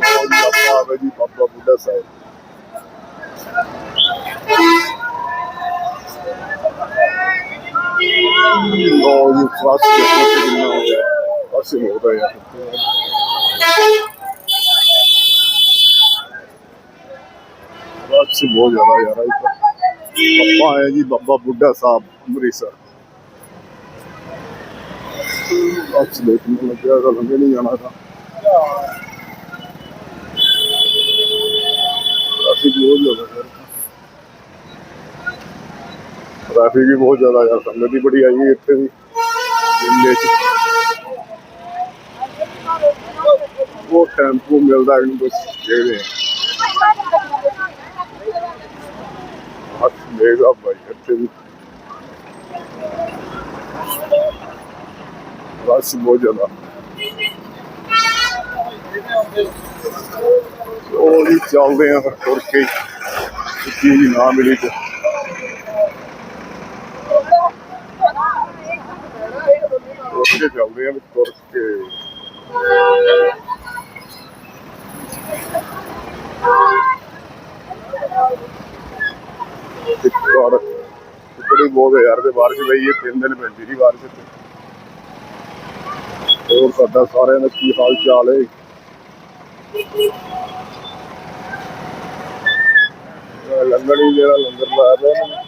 ਉਹ ਜੀ ਆਪਾਂ ਜੀ ਬਾਬਾ ਬੁੱਢਾ ਸਾਹਿਬ ਉਹ ਜੀ ਫਾਸਟ ਦੇਖੋ ਕਿੰਨਾ ਹੋ ਗਿਆ ਪਾਸੇ ਹੋ ਗਿਆ ਯਾਰ ਬਹੁਤ ਜ਼ਿਆਦਾ ਯਾਰ ਅੱਜ ਤਾਂ ਜੀ ਬਾਬਾ ਬੁੱਢਾ ਸਾਹਿਬ ਅੰਮ੍ਰਿਤਸਰ ਅੱਜ ਦੇਖਣ ਨੂੰ ਲੱਗਿਆ ਤਾਂ ਲੰਘੇ ਨਹੀਂ ਜਾਣਾ ਤਾਂ ਟ੍ਰੈਫਿਕ ਬਹੁਤ ਜ਼ਿਆਦਾ ਯਾਰ ਟ੍ਰੈਫਿਕ ਵੀ ਬਹੁਤ ਜ਼ਿਆਦਾ ਯਾਰ ਸੰਗਤ ਵੀ ਬੜੀ ਆਈ ਹੈ ਇੱਥੇ ਵੀ। ਦਿੱਲੀ ਚ ਉਹ ਟੈਂਪੂ ਮਿਲਦਾ ਇਹਨੂੰ ਬਸ ਦੇਖਦੇ ਹਾਂ। ਹੱਥ ਦੇਗਾ ਭਾਈ ਇੱਥੇ ਵੀ। ਰਸ਼ ਬਹੁਤ ਜ਼ਿਆਦਾ। ਉਹ ਵੀ ਚੱਲਦੇ ਆ ਫਿਰ ਤੁਰ ਕੇ ਚੀਜ਼ ਨਾ ਮਿਲੀ ਤੇ। ਤੁਰ ਚੱਲਦੇ ਆ ਤੁਰ ਕੇ। ਇੱਕ ਬੜੀ ਬਹੁਤ ਹੈ ਯਾਰ, ਤੇ ਬਾਰਿਸ਼ ਪਈ ਹੈ ਤਿੰਨ ਦਿਨ ਪੈਂਦੀ ਰਹੀ ਬਾਰਿਸ਼ ਇੱਥੇ। ਹੋਰ ਸਾਡਾ ਸਾਰਿਆਂ ਦਾ ਕੀ ਹਾਲ ਚਾਲ ਹੈ ਇਹ ਲੰਗਰ ਹੀ ਜਿਹੜਾ ਲੰਗਰ ਪਿਆ ਇਹਨਾਂ ਨੇ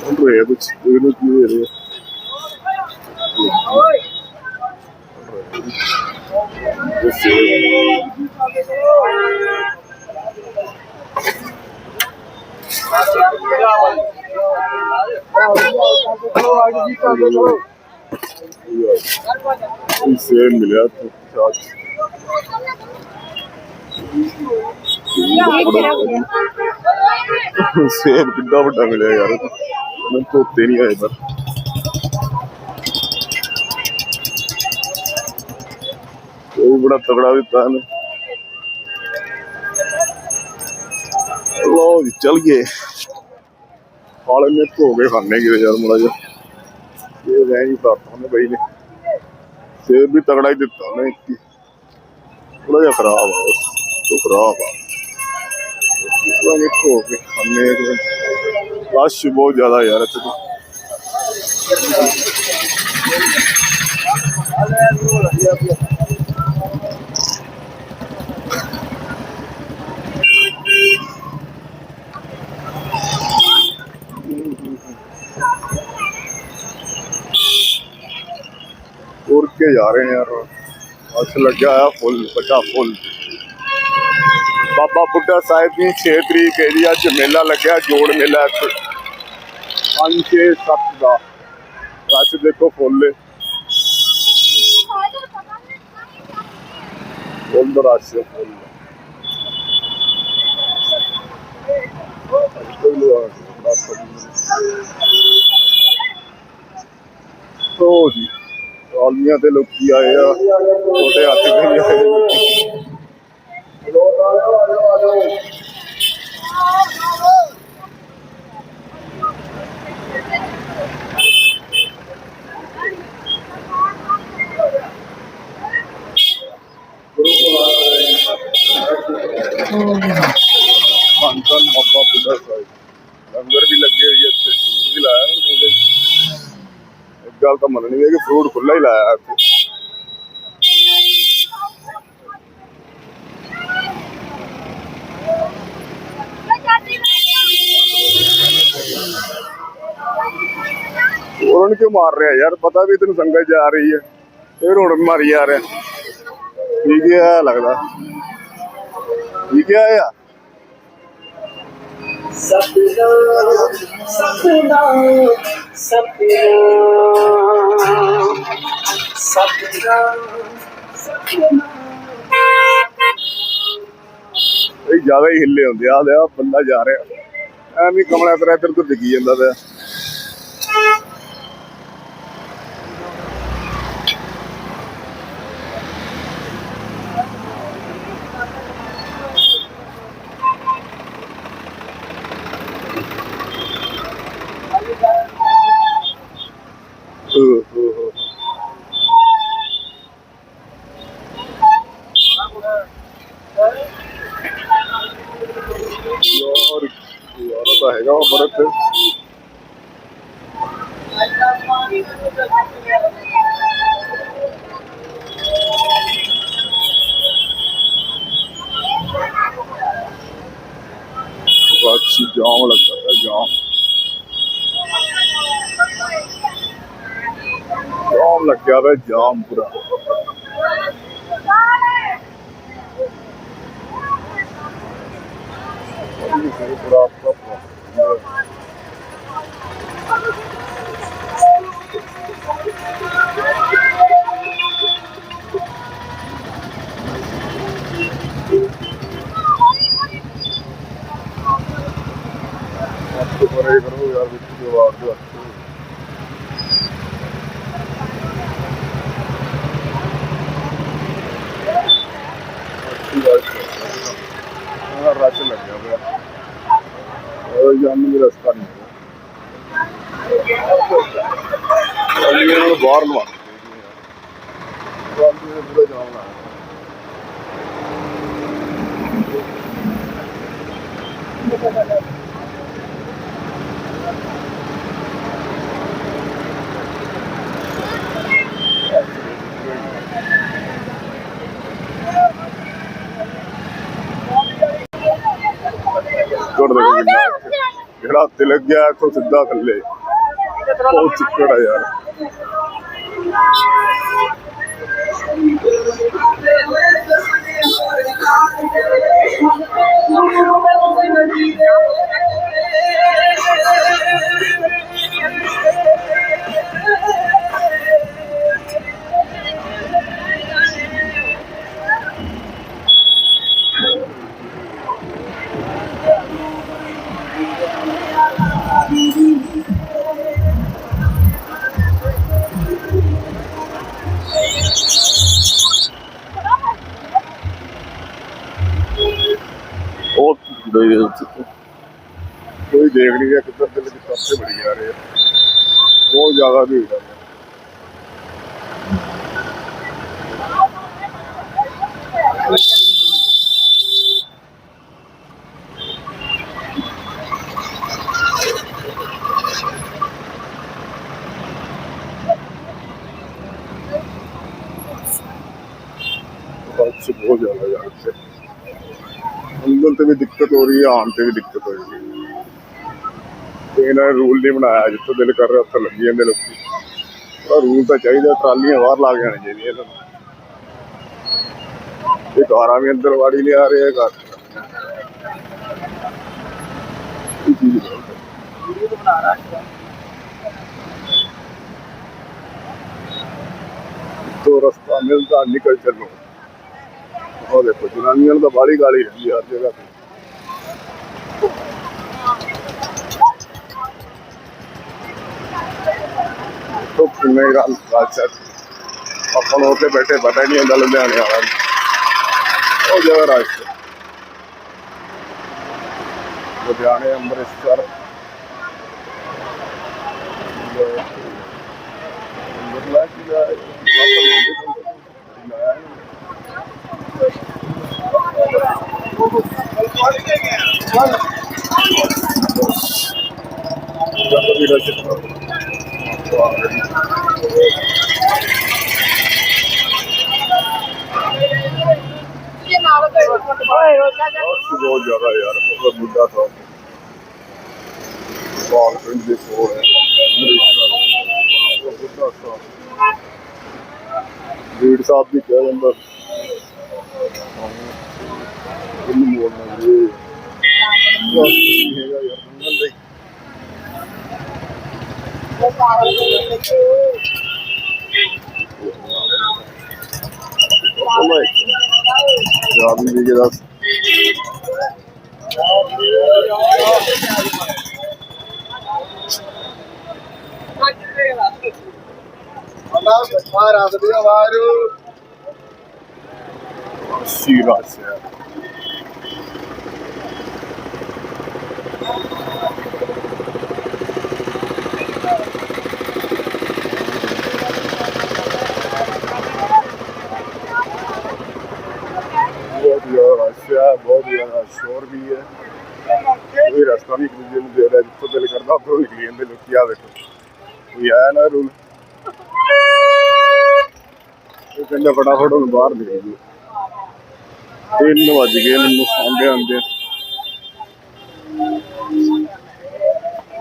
ਹੁਣ ਰਹੇ ਕੁਝ ਇਹਨੂੰ ਕੀ ਦੇ ਰਹੇ ਜੈਸੇ ਇਸੇ ਮਿਲਿਆ तो ਚਾਚ ਸੇਬ ਵੱਡਾ ਮਿਲਿਆ ਯਾਰ ਮੈਂ ਧੋਤੇ ਨਹੀਂ ਆਏ ਪਰ ਇਹ ਬੜਾ ਤਗੜਾ ਦਿੱਤਾ ਇਹਨੇ ਲੋ ਜੀ, ਚਲ ਗਏ। ਹਾਲੇ ਨੇ ਧੋ ਕੇ ਖਾਣੇ ਕਿਤੇ ਯਾਰ ਮੜਾ ਜਾ ਇਹ ਰਹਿ ਨਹੀਂ ਪਾਤਾ ਉਹਨੇ ਬਈ ਨੇ। ਸੇਬ ਵੀ ਤਗੜਾ ਹੀ ਦਿੱਤਾ ਉਹਨੇ ਥੋੜਾ ਜਿਹਾ ਖਰਾਬ ਆ ਬਸ ਖਰਾਬ ਆ। ਉਹ ਨੇ ਧੋ ਕੇ ਖਾਣੇ ਰਸ਼ ਬਹੁਤ ਜ਼ਿਆਦਾ ਯਾਰ ਇੱਥੇ ਤਾਂ। ਤੁਰ ਕੇ ਜਾ ਰਹੇ ਹਾਂ ਅਸ ਲੱਗਿਆ ਆ ਫੁੱਲ, ਵੱਡਾ ਫੁੱਲ। ਬਾਬਾ ਬੁੱਢਾ ਸਾਹਿਬ ਦੀ 6 ਤਰੀਕ ਏਰੀਆ ਚ ਮੇਲਾ ਲੱਗਿਆ, ਜੋੜ ਮੇਲਾ ਇੱਥੇ। 5 6 7 ਦਾ। ਰਸ਼ ਦੇਖੋ ਫੁੱਲ ਫੁੱਲ ਦਾ ਰਸ਼ ਫੁੱਲ ਕੋਈ ਜੀ। ਟਰਾਲੀਆਂ ਤੇ ਲੋਕੀ ਆਏ ਆ ਛੋਟੇ ਹਾਥੀ ਤੇ ਵੀ ਆਏ ਧੰਨ ਬਾਬਾ ਬੁੱਢਾ ਸਾਹਿਬ ਲੰਗਰ ਵੀ ਲੱਗੇ ਹੋਈ ਹੈ ਇੱਥੇ ਫਰੂਟ ਵੀ ਲਾਇਆ ਉਹਨਾਂ ਨੇ ਇੱਕ ਗੱਲ ਤਾਂ ਮੰਨਣੀ ਹੈ ਕਿ ਫਰੂਟ ਖੁੱਲਾ ਹੀ ਲਾਇਆ ਇੱਥੇ। ਉਹਨਾਂ ਨੂੰ ਕਿਉਂ ਮਾਰ ਰਿਹਾ ਯਾਰ? ਪਤਾ ਵੀ ਤੈਨੂੰ ਸੰਗਤ ਜਾ ਰਹੀ ਹੈ। ਫਿਰ ਹੁਣ ਮਾਰੀ ਜਾ ਰਿਹਾ। ਠੀਕ ਹੈ ਲੱਗਦਾ। ਠੀਕ ਹੈ ਆ। ਸਪਨਾ ਸਪਨਾ ਸਪਨਾ ਸਪਨਾ ਇਹ ਜ਼ਿਆਦਾ ਹੀ ਹਿੱਲੇ ਹੁੰਦੇ ਆ ਲਿਆ ਬੰਦਾ ਜਾ ਰਿਹਾ। ਐਵੇਂ ਕਮਲਾ ਤੇਰਾ ਇੱਧਰ ਤੋਂ ਡਿੱਗੀ ਜਾਂਦਾ ਪਿਆ ਯਾਰ ਯਾਰ ਤਾਂ ਹੈਗਾ ਵਾ ਬਰਫ਼ ਤੇ ਬਾਕੀ ਜਾਮ ਲੱਗਾ ਹੈ ਜਾਮ। ਜਾਮ ਲੱਗਿਆ ਵਾ ਜਾਮ ਪੂਰਾ। ਪੂਰਾ ਆਪਣਾ ਆਪੇ ਕਰੋ ਯਾਰ ਵਿੱਚ ਜਵਾਬ ਦਿਓ ਹਾਂ ਰਸ਼ ਲੱਗਿਆ ਹੋਇਆ ਉਹ ਜਾਣ ਨੂੰ ਰਸਤਾ ਨਹੀਂ ਹੈਗਾ ਅਲੀ ਇਹਨਾਂ ਨੂੰ ਬਾਹਰ ਲਵਾ ਬੰਦੇ ਨੇ ਪੂਰਾ ਜਾਮ ਲਾਇਆ ਚੜ ਦੇਖੋ ਕਿੰਨਾ ਇੱਥੇ। ਜਿਹੜਾ ਤਿਲਕ ਗਿਆ ਇੱਥੋਂ ਸਿੱਧਾ ਥੱਲੇ ਉਹ ਚਿੱਕੜ ਆ ਯਾਰ ਉਹ ਕੋਈ ਦੇਖ ਨਹੀਂ ਰਿਹਾ ਕਿੱਧਰ ਦੇ ਵਿੱਚ ਤੇ ਬੜੀ ਜਾ ਰਹੇ ਆ। ਬਹੁਤ ਜ਼ਿਆਦਾ ਭੀੜ ਆ। ਦਿੱਕਤ ਆਉਣ ਤੇ ਵੀ ਦਿੱਕਤ ਹੋ ਰਹੀ ਤੇ ਇਹਨਾਂ ਨੇ ਰੂਲ ਨਹੀਂ ਬਣਾਇਆ, ਜਿੱਥੋਂ ਦਿਲ ਕਰ ਰਿਹਾ ਉੱਥੇ ਲੱਗੀ ਜਾਂਦੇ ਲੋਕੀ। ਪਰ ਰੂਲ ਤਾਂ ਚਾਹੀਦਾ, ਟਰਾਲੀਆਂ ਬਾਹਰ ਲਾ ਕੇ ਆਉਣੀ ਚਾਹੀਦੀਆਂ ਇਹਨਾਂ ਨੂੰ। ਇਹ ਕਾਰਾਂ ਵੀ ਅੰਦਰ ਵਾੜੀ ਲਿਆ ਰਹੇ ਘਰ। ਇਹ ਚੀਜ਼ ਗਲਤ ਤੋਂ ਰਸਤਾ ਮਿਲਦਾ ਨਿਕਲ ਚੱਲੋ ਉਹ ਦੇਖੋ, ਜਨਾਨੀਆਂ ਨੂੰ ਤਾਂ ਬਾਹਲੀ ਗਾਲੀ ਰਹਿੰਦੀ ਹਰ ਜਗ੍ਹਾ ਤੇ। ਤੋਂ ਗੱਲ ਬਾਤ ਆਪਾਂ ਨੂੰ ਉੱਥੇ ਬੈਠੇ ਪਤਾ ਨਹੀਂ ਹੁੰਦਾ ਲੁਧਿਆਣੇ ਵਾਲਾ ਉਹ ਜਗ੍ਹਾ ਰਾਜ ਲੁਧਿਆਣੇ, ਅੰਮ੍ਰਿਤਸਰ। ਅੰਮ੍ਰਿਤਸਰ ਬਹੁਤ ਜ਼ਿਆਦਾ ਯਾਰ ਬਹੁਤ ਬੁੱਢਾ ਥਾ ਬਾਲ ਪਿੰਡ ਦੇ ਕੋਲ ਹੈ, ਅੰਮ੍ਰਿਤਸਰ ਬਹੁਤ ਵੀਰ ਸਾਹਿਬ ਵੀ ਕਿਹਾ ਜਾਂਦਾ ਇਹਨੂੰ ਮੋੜਨਾ ਜੀ ਹੈਗਾ ਯਾਰ ਮੰਗਲ ਦਾ ਹੀ ਆਦਮੀ ਜੀ ਦਾ Allah ਸੱਚਾ ਰੱਖਦੇ ਆ ਵਾਰੂ ਸੀਰਾ ਬਹੁਤ ਜ਼ਿਆਦਾ ਸ਼ੋਰ ਵੀ ਹੈ। ਕੋਈ ਰਸਤਾ ਨਹੀਂ ਇੱਕ ਨੂੰ ਦੇ ਰਿਹਾ, ਜਿੱਥੋਂ ਦਿਲ ਕਰਦਾ ਉੱਥੋਂ ਨਿਕਲੀ ਜਾਂਦੇ ਲੋਕੀ ਆ ਵੇਖੋ ਕੋਈ ਆਇਆ ਨਾ ਰੂਲ। ਇਹ ਕਹਿੰਦਾ, ਫਟਾਫਟ ਹੁਣ ਬਾਹਰ ਨਿਕਲ ਜੀ ਤਿੰਨ ਵੱਜ ਗਏ ਮੈਨੂੰ ਆਉਂਦੇ ਆਉਂਦੇ।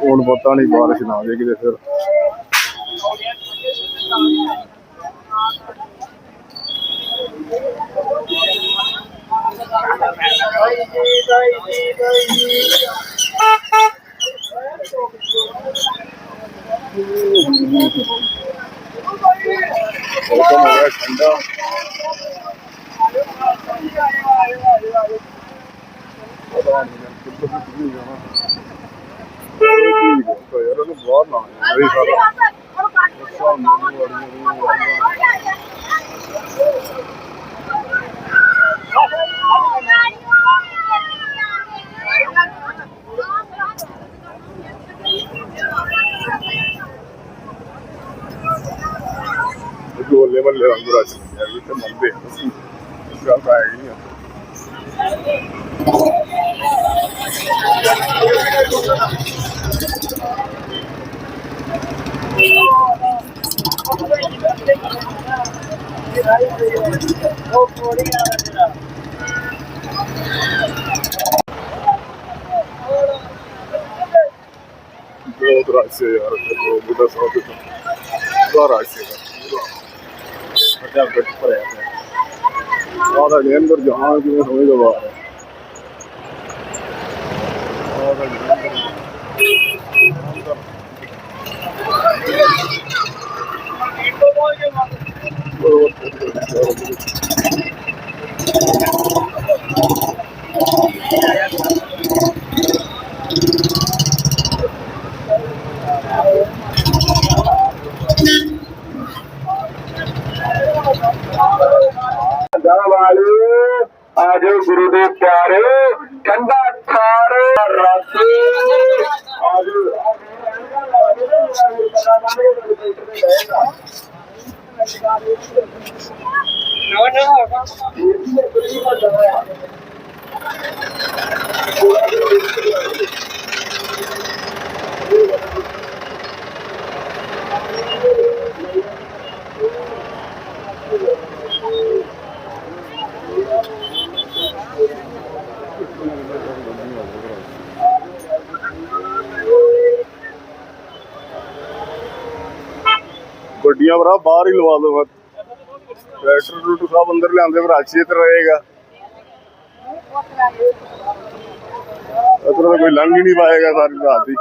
ਹੁਣ ਪਤਾ ਨਹੀਂ ਬਾਰਿਸ਼ ਨਾ ਆ ਜਾਏ ਕਿਤੇ ਫਿਰ। ਮੌਸਮ ਹੋ ਗਿਆ ਠੰਡਾ ਪਤਾ ਨਹੀਂ ਕਿੱਥੇ ਕਿੱਥੇ ਜਾਣਾ ਠੀਕ ਹੈ ਯਾਰ ਉਹਨੂੰ ਬਾਹਰ ਨਾ ਆਏ ਸਾਰਾ ਗੋਲੇ ਮੱਲੇ ਰੰਗ ਰਾਜ ਯਾਰ ਇਹ ਤਾਂ ਮੰਦੇ ਆ ਅਸੀਂ ਇਸ ਗੱਲ ਤਾਂ ਹੈ ਨਹੀਂ ਆ ਬਹੁਤ ਰਾਜ ਸੇ ਯਾਰ ਤੇ ਉਹ ਬੁੱਢਾ ਸਾਹਿਬ ਦੇ ਗੱਟ ਭਰਿਆ ਪਿਆ। ਆਹ ਦੇ ਅੰਦਰ ਜਹਾਂ ਹੋਏਗਾ ਬਾਹਰ ਆਹ ਦੇ ਅੰਦਰ ਵਾਲੇ ਆਜੋ ਗੁਰੂ ਦੇ ਪਿਆਰੇ ਠੰਡਾ ਠਾਰ ਰਸ ਆਜੋ ਗੱਡੀਆਂ ਭਰਾ, ਬਾਹਰ ਹੀ ਲਵਾ ਦੋ ਟਰੈਕਟਰ ਟਰੂਟਰ ਸਭ ਅੰਦਰ ਲਿਆਂਦੇ ਫਿਰ ਆਸ਼ੀਤ ਰਹੇਗਾ। ਅਸਰ ਕੋਈ ਲੰਘ ਹੀ ਨਹੀਂ ਪਾਏਗਾ ਸਾਰੀ ਰਾਤ ਹੀ।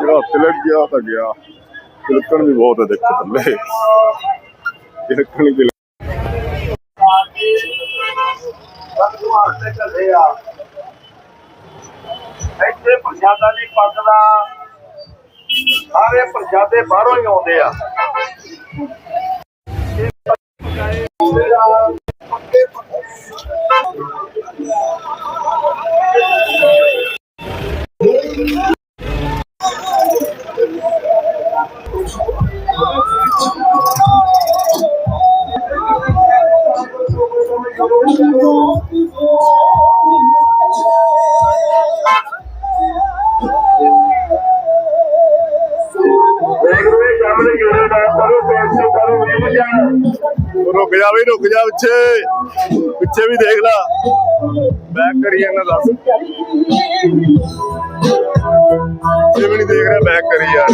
ਜਿਹੜਾ ਤਿਲਕ ਗਿਆ ਤਾਂ ਗਿਆ। ਤਿਲਕਣ ਵੀ ਬਹੁਤ ਹੈ ਦੇਖੋ ਥੱਲੇ। ਤਿਲਕਣ ਹੀ ਤਿਲਕ ਬੰਦੂ ਵਾਸਤੇ ਚੱਲੇ ਆ ਪ੍ਰਸ਼ਾਦਾ ਨਹੀਂ ਸਾਰੇ ਪ੍ਰਸ਼ਾਦੇ ਬਾਹਰੋਂ ਹੀ ਆਉਂਦੇ ਆ। ਪਿੱਛੇ ਪਿੱਛੇ ਵੀ ਦੇਖ ਲਾ ਬੈਕ ਕਰੀ ਜਾਂਦਾ ਦੱਸ ਪਿੱਛੇ ਵੀ ਨਹੀਂ ਦੇਖ ਰਿਹਾ ਬੈਕ ਕਰੀ ਯਾਰ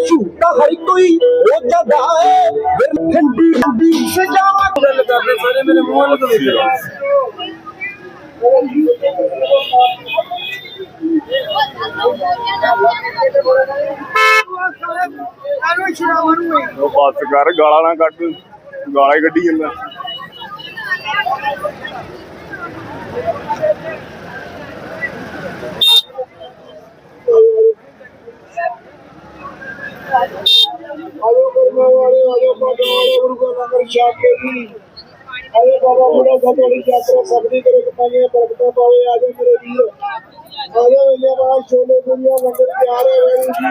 ਝੂਠਾ ਹਰ ਕੋਈ ਹੋ ਜਾਂਦਾ ਹੈ ਫਿਰ ਠੰਡੀ ਠੰਡੀ ਸਜਾਵਾ ਗੱਲ ਕਰਦੇ ਸਾਰੇ ਮੇਰੇ ਮੂੰਹ ਨੂੰ ਦੇਖ ਉਹ ਬੱਸ ਕਰ, ਗਾਲਾਂ ਨਾ ਕੱਢ, ਗਾਲਾਂ ਹੀ ਕੱਢੀ ਜਾਂਦਾ। ਆਜੋ ਕਰਮਾ ਵਾਲੇ, ਆਜੋ ਪਾਟਾ ਵਾਲੇ, ਗੁਰੂ ਕਾ ਲੰਗਰ ਛਕ ਜੀ। ਆਜੋ ਬਾਬਾ ਬੜਾ ਗਤੋੜੀ ਯਾਤਰਾ ਸਬਦੀ ਕਰੇ ਕਪਾਈਆਂ ਬਰਕਤਾਂ ਪਾਵੇ ਆਜੋ ਮੇਰੇ ਵੀਰ। ਆਜੋ ਵੇਲੇ ਬਾਅਦ ਛੋਲੇ ਦੁਨੀਆ ਮੰਦਰ ਤਿਆਰ ਹੈ ਵੈਰੂ ਜੀ।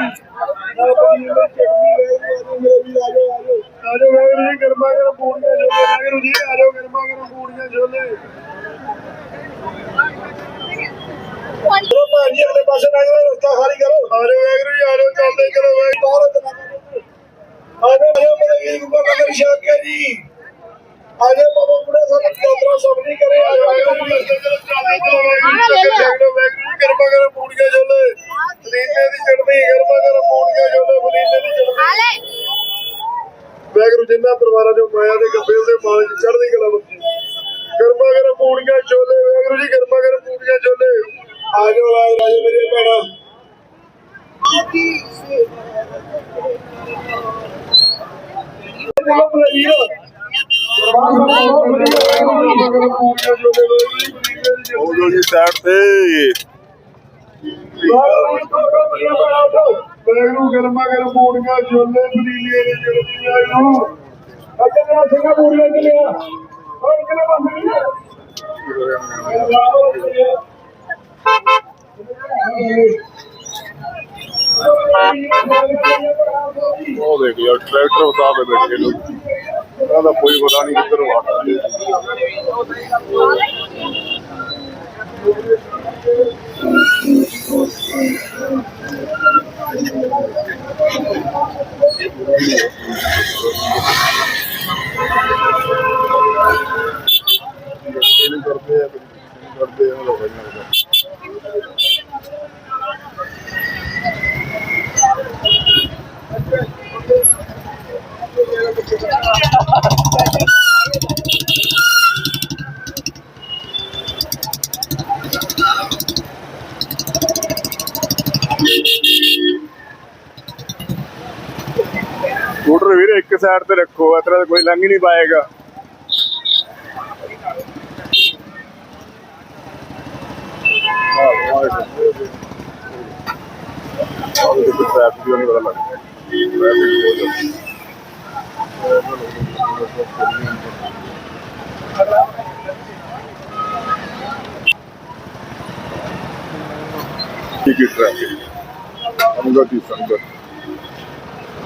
ਨਾਲ ਪਨੀਰ ਦੀ ਚਟਨੀ ਵੈਰੂ ਮੇਰੇ ਵੀ ਆਜੋ ਆਜੋ ਆਜੋ ਵੈਰੂ ਜੀ ਗਰਮਾ ਗਰਮ ਪੂੜੀਆਂ ਛੋਲੇ। ਵੈਰੂ ਜੀ ਆਜੋ ਗਰਮਾ ਗਰਮ ਪੂੜੀਆਂ ਛੋਲੇ। ਭਾਜੀ ਅਗਲੇ ਪਾਸੇ ਨਾ ਜਾਓ ਰਸਤਾ ਖਾਲੀ ਕਰੋ। ਆਜੋ ਵੈਰੂ ਜੀ ਆਜੋ ਚੱਲਦੇ ਚਲੋ ਵੈਰੂ ਬਹੁਤ ਆਜੋ ਮੇਰੇ ਵੀਰ ਨੂੰ ਨਗਰ ਸ਼ਾਕਿਆ ਜੀ। ਆਜੋ ਬਾਬਾ ਬੁੜਾ ਸਾਹਿਬ ਯਾਤਰਾ ਸਭ ਨਹੀਂ ਕਰੇ। ਆਜੋ ਜੀ ਵੈਰੂ ਜੀ ਗਰਮਾ ਗਰਮ ਪੂੜੀਆਂ ਛੋਲੇ। ਪਲੀਨੇ ਦੀ ਚਟਨੀ ਗਰਮਾ ਗਰਮ ਪੂੜੀਆਂ ਛੋਲੇ ਪਲੀਨੇ ਦੀ ਚਟਨੀ। ਵੈਗਰੂ ਜਿੰਨਾ ਪਰਿਵਾਰਾਂ ਦੇ ਮਾਇਆ ਦੇ ਗੱਬੇ ਦੇ ਮਾਲ ਚ ਚੜ੍ਹਦੀ ਕਲਾ ਬੱਚੀ ਗਰਮਾ ਗਰਮ ਪੂੜੀਆਂ ਛੋਲੇ ਵੈਗਰੂ ਜੀ ਗਰਮਾ ਗਰਮ ਪੂੜੀਆਂ ਛੋਲੇ ਆ ਜਾਓ ਆ ਜਾਓ ਮੇਰੇ ਭੈਣਾ ਚਲੋ ਬਲਵੀਰ ਉਹ ਜੋ ਜੀ ਸਾਈਡ ਤੇ ਵੈਗਰੂ ਗਰਮਾ ਗਰਮ ਛੋਲੇ ਪਨੀਲੀਆਂ ਦੇ ਜਲਦੀ ਵੈਗਰੂ ਅੱਗੇ ਨਾ ਸਿੰਘਾ ਪੂੜੀਆਂ ਚ ਲਿਆ ਹੋਰ ਕਿਨੇ ਬੰਦ ਨਹੀਂ ਉਹ ਦੇਖ ਯਾਰ, ਟਰੈਕਟਰ ਉਤਾਰ ਦੇ ਬੈਠੇ ਲੋਕ। ਇਹਨਾਂ ਦਾ ਕੋਈ ਪਤਾ ਨਹੀਂ ਕਿੱਧਰ ਵਾਟਦੇ ਕਰਦੇ ਆ ਨਹੀਂ ਕਰਦੇ ਆ ਲੋਕ ਇਹਨਾਂ ਇੱਕ ਸਾਈਡ ਤੇ ਰੱਖੋ ਇਸ ਤਰ੍ਹਾਂ ਕੋਈ ਲੰਘ ਨਹੀਂ ਪਾਏਗਾ। ਟ੍ਰੈਫਿਕ ਦਾ ਨਹੀਂ ਪਤਾ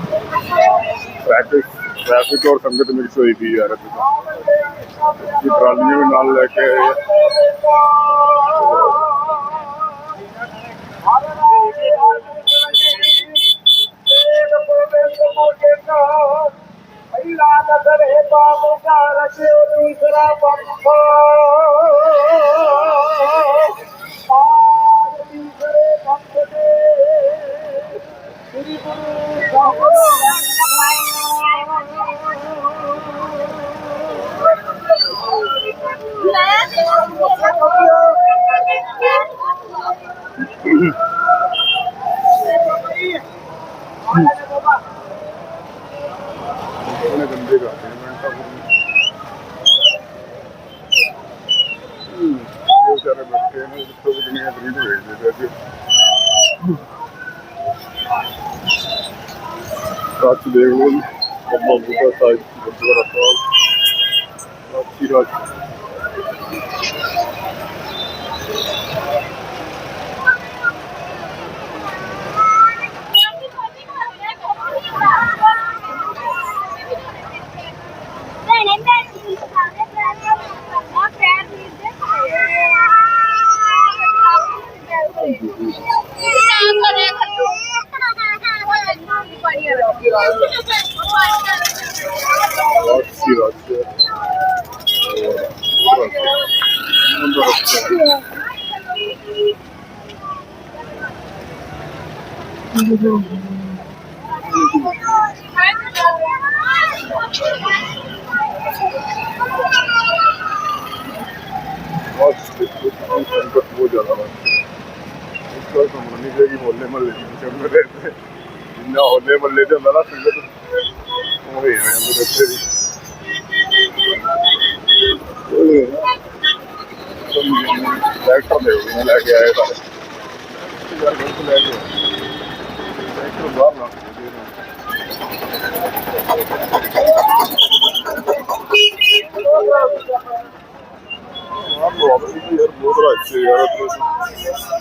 ਲੱਗਦਾ ਟ੍ਰੈਫਿਕ ਬਹੁਤ ਠੀਕ ਹੈ ਟ੍ਰੈਫਿਕ ਸੰਗਤ ਹੀ ਸੰਗਤ ट्रैफिक ट्रैफिक और संगत मिक्स हुई थी यार अभी तो ये ट्रालियां भी नाल लेके आए हैं। Mm-hmm. both like the तो होनी चाहिए होले महल्ले की चंद रहते जिन्ना होले महल्ले से हमारा फिगर हो ही है हम बच्चे भी ट्रैक्टर दे मैं लेके आया था ट्रैक्टर बाहर ना आप बहुत अच्छे यार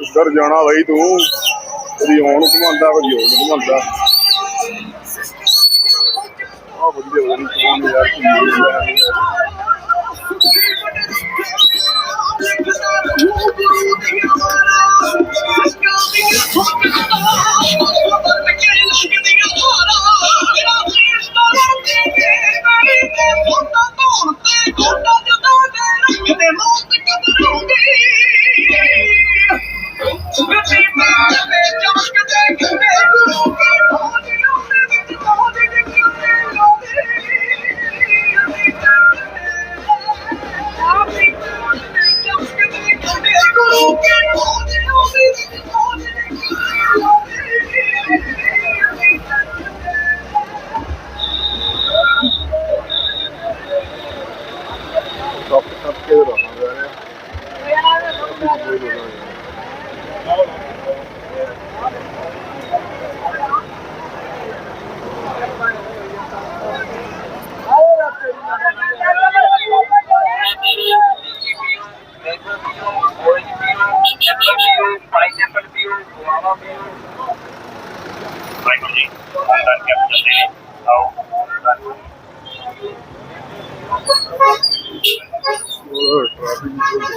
ਇੱਧਰ ਜਾਣਾ ਬਈ ਤੂੰ। ਕਦੀ ਹੁਣ ਘੁਮਾਉਂਦਾ ਕਦੀ ਹੁਣ ਘੁਮਾਉਂਦਾ ਆ ਵਧੀਆ ਵਧੀਆ ਕੌਣ ਯਾਰ ਕੀ ਹੋ ਰਿਹਾ